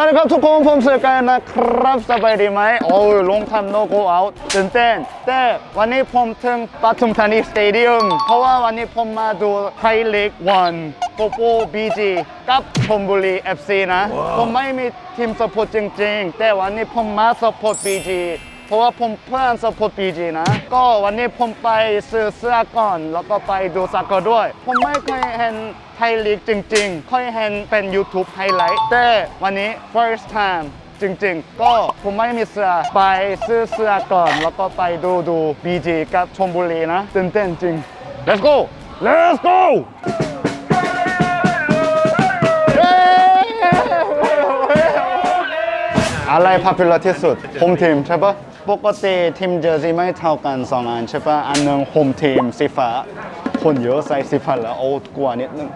วัสดีครับทุกคนผมเสือกันนะครับสบายดีไหมโอ้ยลงทำโนโกเอาตื่นเต้นแต่วันนี้ผมถึงปทุมธานีสเตเดียมเพราะว่าวันนี้ผมมาดูไทยลีกวันโปโปบีจีกับชมบุรี FC นะ ผมไม่มีทีมสปอร์ตจริง ๆ แต่วันนี้ผมมาสปอร์ตบีจี เพราะว่าผมเพื่อนสปอร์ตบีจีนะ ก็วันนี้ผมไปซื้อเสื้อก่อน แล้วก็ไปดูสักก็ด้วย ผมไม่เคยเห็นไทยลีกจริงๆ ค่อยเห็นเป็น YouTube ไฮไลท์แต่วันนี้ first time จริงๆ ก็ผมไม่มีเสื้อไปซื้อเสื้อก่อน แล้วก็ไปดูดู BG กับชมบุรีนะตื่นเต้นจริง let's go let's go เย้อะไร popular ที่สุด home team ใช่ปะ ปกติทีมเจอร์ซีไม่เท่ากันสองอันใช่ปะอันหนึ่ง home team สีฟ้าคนเยอะใส่สีฟ้าแล้วโอ้กลัวนิดนึง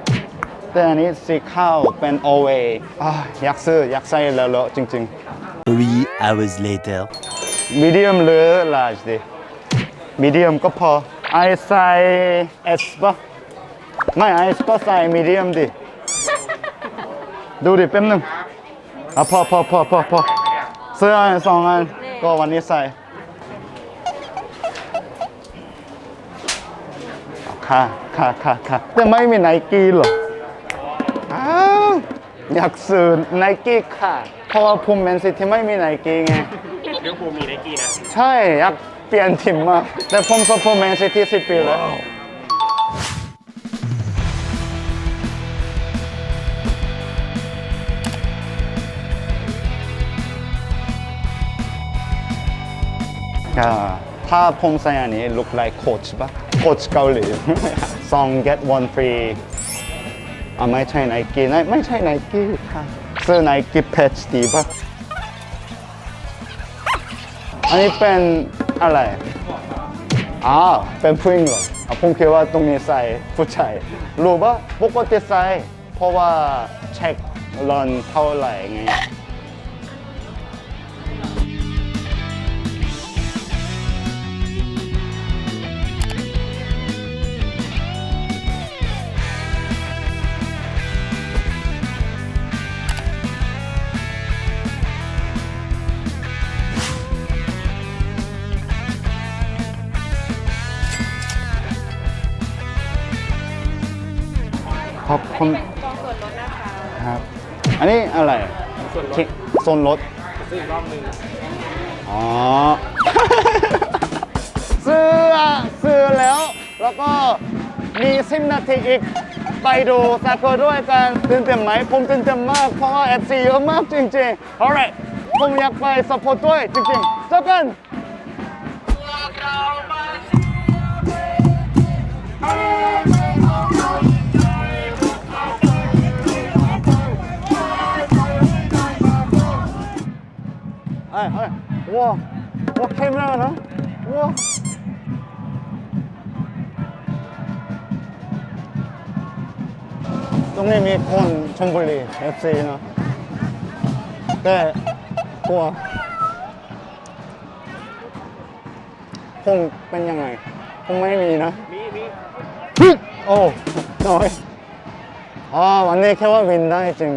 แต่อันนี้สีข้าวเป็น away อะอยากซื้ออยากใส่แล้วเลอะจริง Three hours later. ๆ medium หรือ large ดิ medium ก็พอไอใส่ S ปะไม่ไอก็ใส่ medium ดิดูดิแป๊บนึงอะพอพอพอพอพอเสื้อสองอัน ก็วันนี้ใส่ค่ะค่ะค่ะค่ะแต่ไม่มีไนกี้หรออ้าวอยากซื้อไนกี้ค่ะ เพราะว่าภูมิแมนซิตี้ไม่มีไนกี้ไง เรื่องภูมิมีไนกี้นะ ใช่ อยากเปลี่ยนทีมมาก แต่ผมสปอร์ตแมนซิตี้สิปีแล้ว ก็ถ้าผมใส่อันนี้ look like coach ปะ coach เกาหลีสอง get one free อะไม่ใช่ไนกี้ไม่ใช่ไนกี้ค่ะซื้อไนกี้เพชดีปะอันนี้เป็นอะไรอ่าเป็นผู้หญิงเหรออะผมคิดว่าตรงนี้ใส่ผู้ชายรู้ปะปกติใส่เพราะว่าเช็ครอนเท่าไหร่ไง อันนี้อะไรคิโซนรถซื้ออีกรอบนึงอ๋อ ซื้ออะซื้อแล้ว แล้วก็มีสิบนาทีอีก ไปดูซาโกด้วยกันตื่นเต้นไหมผมตื่นเต้นมาก เพราะว่า FC เยอะมากจริงๆ alright ผมอยากไปสปอร์ตด้วยจริงๆเจอกัน 哇，哇카메라 나? 우와.ตรงนี้มีคนชมบุรี FC เนอะแต่กลัวคงเป็นยังไง คงไม่มีนะ มีมี โอ้น้อยอ๋อวันนี้แค่ว่าวินได้จริง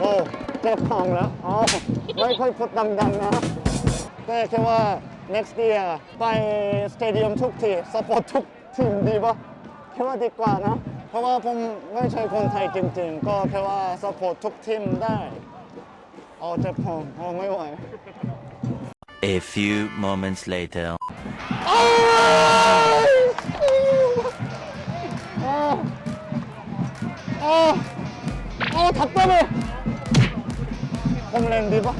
โอ้เจ็บท้องแล้ว อ๋อ ไม่ค่อยพูดดังๆนะ แต่แค่ว่า next year ไปสเตเดียมทุกทีสปอร์ตทุกทีมดีปะแค่ว่าดีกว่านะ เพราะว่าผมไม่ใช่คนไทยจริงๆ ก็แค่ว่าสปอร์ตทุกทีมได้เอาเจ็บท้องโอ้ไม่ไหว A few moments later. โอ้ยโอ้โอ้โอ้답답해 ผมแรงดีปะ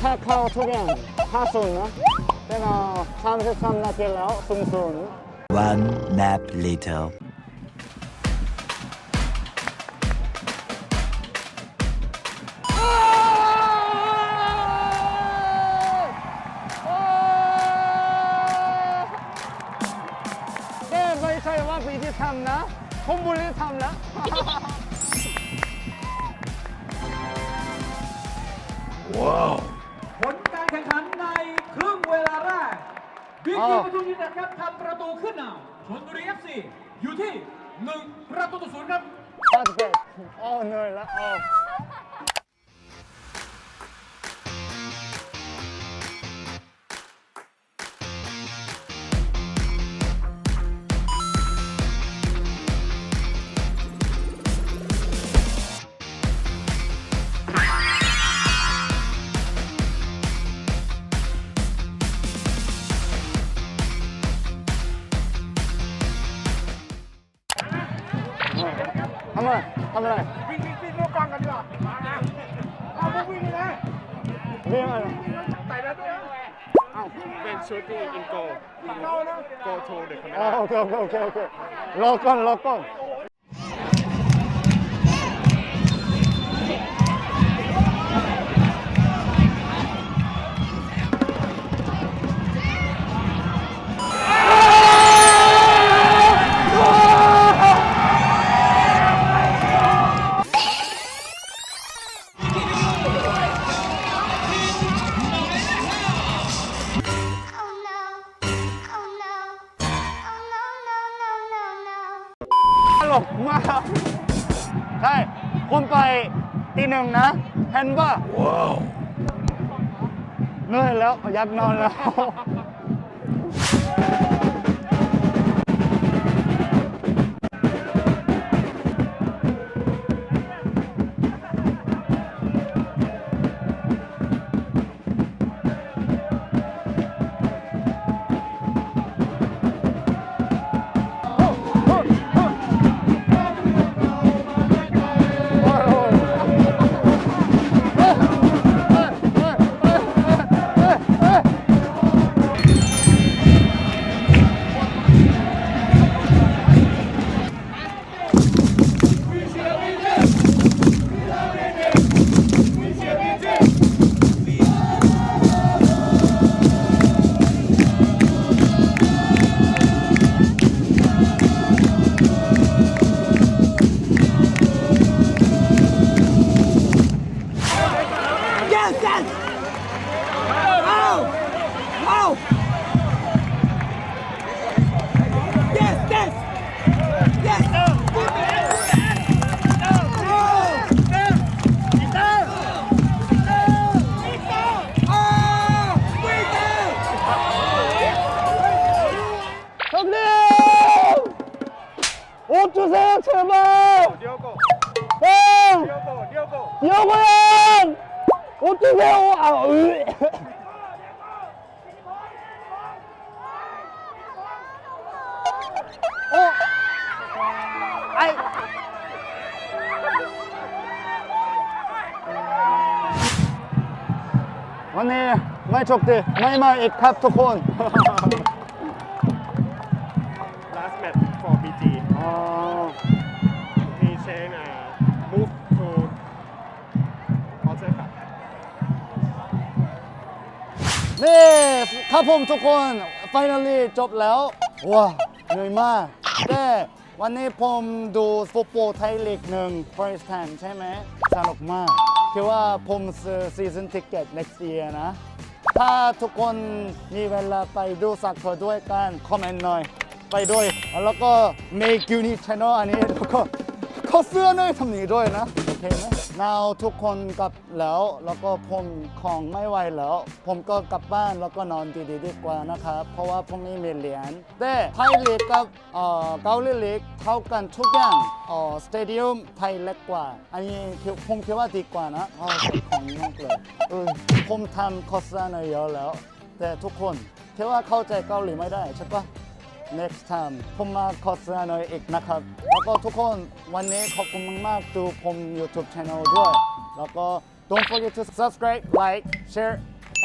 ถ้าเข้าทุกอย่าง50นะแต่เรา33นาทีแล้วสูงๆ One nap later. ทำนะผมบุรีทำนะผลการแข่งขันในครึ่งเวลาแรกบีอ้าจีวปทุมยูไนเต็ดครับทำประตูขึ้นนำชลบุรีเอฟซีอยู่ที่หนึ่งประตูต่อศูนย์ครับ That's good. โอ้เหนื่อยแล้ว ทำอะไรวิ่งวิ่งวิ่งลูกกองกันดีกว่าเอาพวกวิ่งนี่นะเรียกอะไรใส่แล้วด้วยเอ้าเป็นชุดที่อินโกเรานะ go to the อ๋อ camera โอเคโอเคโอเคโอเครอก่อนรอก่อน หนึ่งนะเห็นป่ะว้าวเหนื่อยแล้วอยากนอนแล้ว งโอ้จีเวลเอาเออโอ้ไอวันนี้ไม่โชคดีไม่มาอีกครับทุกคน last match for BG อ๋อ he saying นี่ครับผมทุกคน finally จบแล้ว ว้าเหนื่อยมาก แต่วันนี้ผมดูฟุตบอลไทยลีกหนึ่ง first time ใช่ไหมสนุกมากคิดว่าผมซื้อ season ticket next year นะ ถ้าทุกคนมีเวลาไปดูสักคนด้วยกัน คอมเมนต์หน่อย ไปด้วย แล้วก็ make uni channel อันนี้แล้วก็ขอเสื้อหน่อยทำนี้ด้วยนะ โอเคไหม now ทุกคนกลับแล้ว แล้วก็ผมของไม่ไหวแล้ว ผมก็กลับบ้านแล้วก็นอนดีๆดีกว่านะครับ เพราะว่าผมไม่มีเหรียญแต่ไทยลีกกับเอ่อเกาหลีลีกเท่ากันทุกอย่างเอ่อสเตเดียมไทยเล็กกว่า อันนี้คิดผมคิดว่าดีกว่านะอ๋อของนอกเลยเออผมทำโฆษณาเยอะแล้ว แต่ทุกคนคิดว่าเข้าใจเกาหลีไม่ได้ใช่ปะ next time ผมมาโฆษณาหน่อยอีกนะครับ แล้วก็ทุกคนวันนี้ขอบคุณมากๆดูผม YouTube channel ด้วย แล้วก็ don't forget to subscribe like share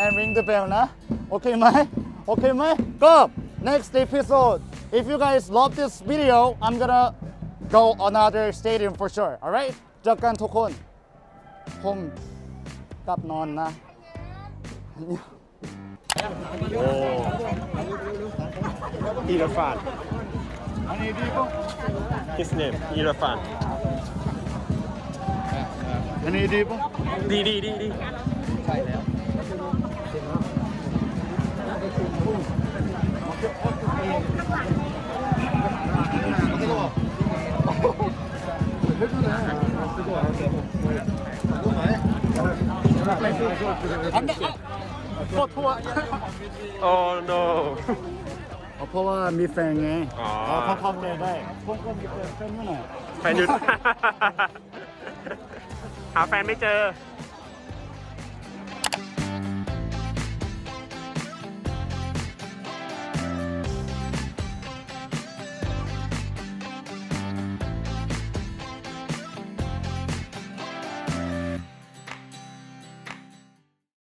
and ring the bell นะ โอเคไหมโอเคไหมก็ next episode if you guys love this video I'm gonna go another stadium for sure alright เจอกันทุกคน ผมกลับนอนนะ อีลฟาดอันนี้ดีป่ะ His name อีราฟานอันนี้ดีป่ะดีดีดีดี โอ้ no เพราะว่ามีแฟนไงอ๋อเขาเข้าใจได้ผมก็มีแฟนเมื่อไหร่แฟนหยุด หาแฟนไม่เจอ